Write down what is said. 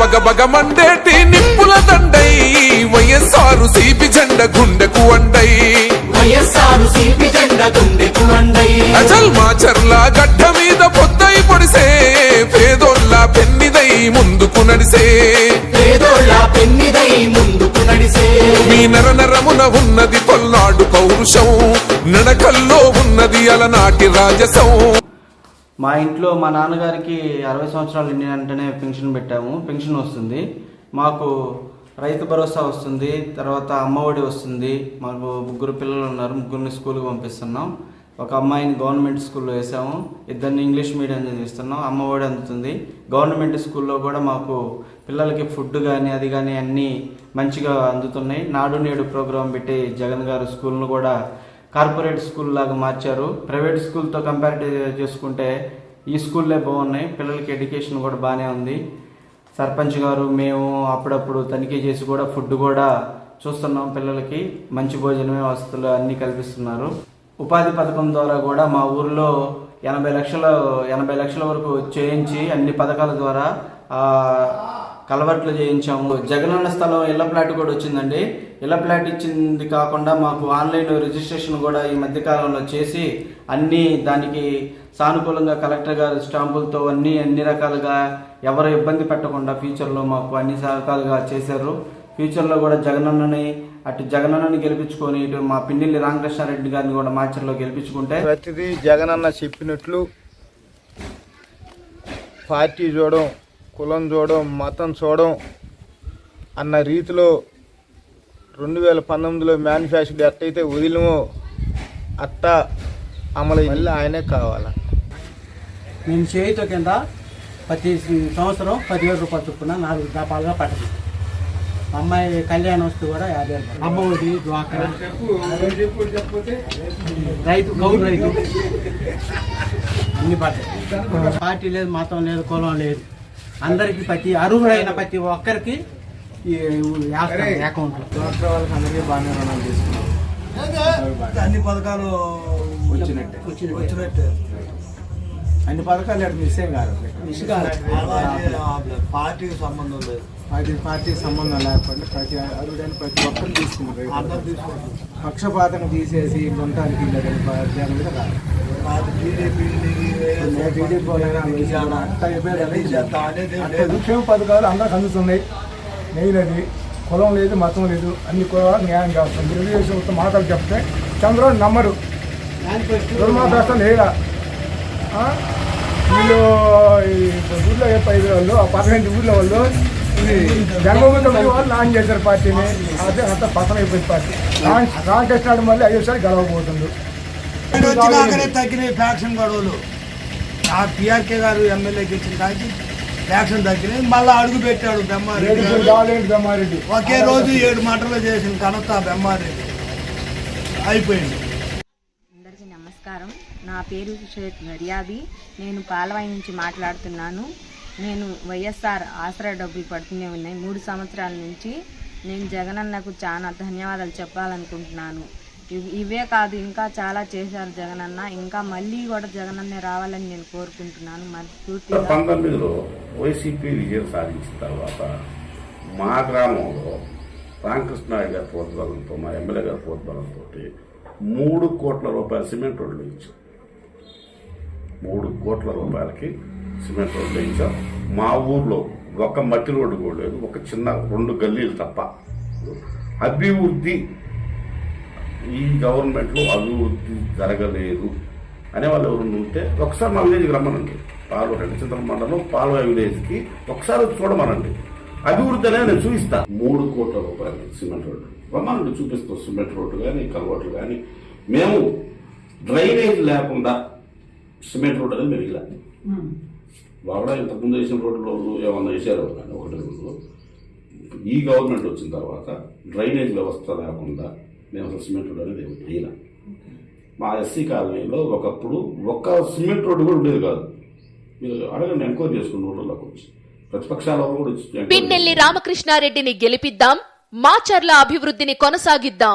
బగ బగ మండేటి నిప్పుల దండై YSR CP జెండ గుండెకు అండై. వైఎస్ఆరు సిపి జెండ గుండెకు అండై. అజల్ మాచర్ల గడ్డ మీద పొద్దై పొడిసే పేదోళ్ళ పెన్నిదై ముందుకు నడిసే. పేదోళ్ళ పెన్నిదై ముందుకు నడిసే. మీ నర నరమున ఉన్నది పల్నాడు పౌరుషం నడకల్లో ఉన్నది అలనాటి రాజసం. మా ఇంట్లో మా నాన్నగారికి అరవై సంవత్సరాలు నిండిన వెంటనే పెన్షన్ పెట్టాము. పెన్షన్ వస్తుంది. మాకు రైతు భరోసా వస్తుంది. తర్వాత అమ్మఒడి వస్తుంది. మాకు ముగ్గురు పిల్లలు ఉన్నారు. ముగ్గురిని స్కూల్కి పంపిస్తున్నాం. ఒక అమ్మాయిని గవర్నమెంట్ స్కూల్లో వేసాము. ఇద్దరిని ఇంగ్లీష్ మీడియం చదివిస్తున్నాం అమ్మఒడి అందుతుంది. గవర్నమెంట్ స్కూల్లో కూడా మాకు పిల్లలకి ఫుడ్ కానీ అది కానీ అన్నీ మంచిగా అందుతున్నాయి. నాడు నేడు ప్రోగ్రాం పెట్టి జగన్ గారు స్కూల్ను కూడా కార్పొరేట్ స్కూల్ లాగా మార్చారు. ప్రైవేట్ స్కూల్తో కంపేర్ చేసుకుంటే ఈ స్కూల్లే బాగున్నాయి. పిల్లలకి ఎడ్యుకేషన్ కూడా బాగానే ఉంది. సర్పంచ్ గారు మేము అప్పుడప్పుడు తనిఖీ చేసి కూడా ఫుడ్ కూడా చూస్తున్నాం పిల్లలకి. మంచి భోజనమే వసతులు అన్నీ కల్పిస్తున్నారు. ఉపాధి పథకం ద్వారా కూడా మా ఊర్లో ఎనభై లక్షల ఎనభై లక్షల వరకు చేయించి అన్ని పథకాల ద్వారా ఆ, చేయించాము. జగనన్న స్థలం ఇళ్ళ ప్లాట్ కూడా వచ్చిందండి. ఇళ్ళ ప్లాట్ ఇచ్చింది కాకుండా మాకు ఆన్లైన్ రిజిస్ట్రేషన్ కూడా ఈ మధ్యకాలంలో చేసి అన్ని దానికి సానుకూలంగా కలెక్టర్ గారు స్టాంపులతో అన్ని అన్ని రకాలుగా ఎవరు ఇబ్బంది పెట్టకుండా ఫ్యూచర్లో మాకు అన్ని రకాలుగా చేశారు. ఫ్యూచర్లో కూడా జగనన్నని అటు జగనన్నని గెలిపించుకొని ఇటు మా పిన్నెల్లి రామకృష్ణారెడ్డి గారిని కూడా మార్చర్లో గెలిపించుకుంటే ప్రతిదీ జగనన్న చెప్పినట్లు పార్టీ చూడడం కులం చూడడం మతం చూడడం అన్న రీతిలో రెండు వేల పంతొమ్మిదిలో మేనిఫెస్టో ఎట్టయితే వదిలిమో అట్ట అమలు మళ్ళీ ఆయనే కావాలా? మేము చేయితో కింద ప్రతి సంవత్సరం పదివేల రూపాయలు చొప్పున నాలుగు దపాలుగా పట్టదు. అమ్మాయి కళ్యాణ వస్తు కూడా యాభై రూపాయలు అమ్మ ఒకటి డ్వాక్రా. రైతు గౌరు రైతు. అన్ని పడ్డాయి. పార్టీ లేదు మతం లేదు కులం లేదు. అందరికీ ప్రతి అర్హుడైన ప్రతి ఒక్కరికి డాక్టర్ వాళ్ళకి అందరికీ బాగానే రుణాలు తీసుకున్నాం. అన్ని పథకాలు వచ్చినట్టే. వచ్చినట్టే. అన్ని పథకాలు ఇక్కడ మిస్ ఏం కాదు. అలాగే పార్టీకి సంబంధం లేదు. పార్టీ పార్టీకి సంబంధం లేకుండా ప్రతి అరుడైన ప్రతి ఒక్కరు తీసుకున్నారు అందరు తీసుకుంటారు. పక్షపాతం తీసేసి గుంటానికి జనం మీద కాదు. పథకాలు అందరికి అందుతున్నాయి. మెయిన్ అది కులం లేదు మతం లేదు అన్ని కులాలు న్యాయం చేస్తుంది తెలుగుదేశం మాటలు చెప్తే చంద్రబాబు నమ్మరు. దుర్మార్గం లేదా ఆ? వీళ్ళు ఊళ్ళో ఏ పై వాళ్ళు ఆ పదహైదు ఊళ్ళో వాళ్ళు తొమ్మిది వాళ్ళు నాన్ చేశారు పార్టీని. అదే అంతా పతనం అయిపోయింది పార్టీ. రామ- రామకృష్ణాడు మళ్ళీ అయ్యేసరి గెలవబోతుంది ఆయన వచ్చినాకనే తగ్గినాయి ఫ్యాక్షన్ గొడవలు. ఆ పిఆర్కే గారు ఎమ్మెల్యే గెలిచిన కాకి ఫ్యాక్షన్ తగ్గినాయి. మళ్ళీ అడుగు పెట్టాడు బ్రహ్మారెడ్డి ఒకే రోజు ఏడు మంటలు చేసిన ఘనత బెమ్మారెడ్డి అయిపోయింది. అందరికీ నమస్కారం. నా పేరు షేక్ రియాబి నేను పాలవాయి నుంచి మాట్లాడుతున్నాను. నేను వైఎస్ఆర్ ఆసరా డబ్బులు పడుతూనే ఉన్నాయి. మూడు సంవత్సరాల నుంచి నేను జగనన్నకు చాలా ధన్యవాదాలు చెప్పాలనుకుంటున్నాను. ఇవే కాదు ఇంకా చాలా చేశారు జగనన్న. ఇంకా మళ్ళీ కూడా జగనన్నే రావాలని నేను కోరుకుంటున్నాను. మనస్ఫూర్తిగా పంతొమ్మిదిలో వైసీపీ విజయం సాధించిన తర్వాత మా గ్రామంలో రామకృష్ణారెడ్డి గారి ప్రోద్బలంతో మా ఎమ్మెల్యే గారి ప్రోద్బలంతో మూడు కోట్ల రూపాయల సిమెంట్ రోడ్లు ఇచ్చారు మూడు కోట్ల రూపాయలకి సిమెంట్ రోడ్లు వేయించాం. మా ఊర్లో ఒక మట్టి రోడ్డు కూడా లేదు ఒక చిన్న రెండు గల్లీలు తప్ప. అభివృద్ధి ఈ గవర్నమెంట్లో అభివృద్ధి జరగలేదు అనే వాళ్ళు ఎవరు ఉంటే ఒకసారి మా విలేజ్కి రమ్మనండి. పాలు రెండు మండలం పాలు విలేజ్కి ఒకసారి చూడమనండి. అభివృద్ధి అనేది నేను చూపిస్తాను మూడు కోట్ల రూపాయలు సిమెంట్ రోడ్డు. రమ్మనండి చూపిస్తాం. సిమెంట్ రోడ్డు కానీ కలవాట్లు కానీ మేము డ్రైనేజ్ లేకుండా సిమెంట్ రోడ్డు అనేది మేము. ఇలా బాగా ఇంతకుముందు వేసిన రోడ్లు ఏమన్నా వేసారో కానీ ఒకటి రెండు ఈ గవర్నమెంట్ వచ్చిన తర్వాత డ్రైనేజ్ వ్యవస్థ లేకుండా మేము అసలు సిమెంట్ రోడ్ అనేది వేయలేం మా ఎస్సీ కాలనీలో ఒకప్పుడు ఒక్క సిమెంట్ రోడ్డు కూడా ఉండేది కాదు. మీరు అడగండి ఎంక్వైరీ చేసుకున్న రోడ్లకు వచ్చి. ప్రతిపక్షాల కూడా పిన్నెల్లి రామకృష్ణారెడ్డిని గెలిపిద్దాం మాచర్ల అభివృద్ధిని కొనసాగిద్దాం.